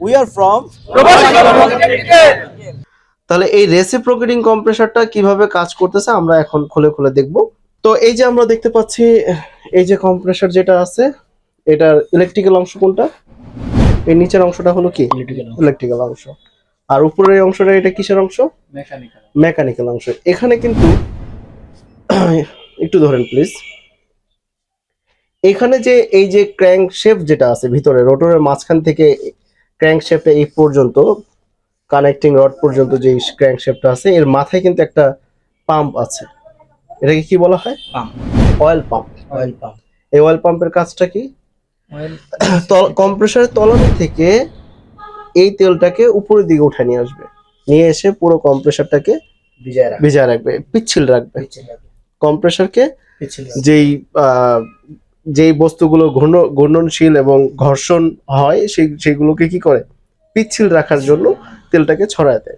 We are from তাহলে এই reciprocating কম্প্রেসারটা কীভাবে কাজ করতেছে আমরা এখন খুলে খুলে দেখব। তো এই যে আমরা দেখতে পাচ্ছি এই যে কম্প্রেসার যেটা আছে এটার ইলেকট্রিক্যাল অংশ কোনটা? এই নিচের অংশটা হলো কি? ইলেকট্রিক্যাল অংশ। আর উপরের এই অংশটা এটা কিসের অংশ? মেকানিক্যাল অংশ। এখানে কিন্তু একটু ধরেন প্লিজ এখানে যে এই যে ক্র্যাঙ্ক শেপ যেটা আছে ভিতরে রোটরের মাঝখান থেকে ক্র্যাঙ্ক শেপটা এই পর্যন্ত কানেক্টিং রড পর্যন্ত যে ক্র্যাঙ্ক শেপটা আছে এর মাথায় কিন্তু একটা পাম্প আছে। এটাকে কি বলা হয়? Pump. Oil pump oil pump এই অয়েল পাম্পের কাজটা কি? কম্প্রেসারের তলানি থেকে এই তেলটাকে উপরের দিকে উঠে নিয়ে আসবে। নিয়ে এসে পুরো কম্প্রেসারটাকে ভিজায় রাখবে। পিচ্ছিল রাখবে। কম্প্রেসারকে যেই যেই বস্তুগুলো ঘূর্ণ, ঘূর্ণনশীল এবং ঘর্ষণ হয়, সেই, সেগুলোকে কি করে? পিচ্ছিল রাখার জন্য তেলটাকে ছড়ায় দেয়।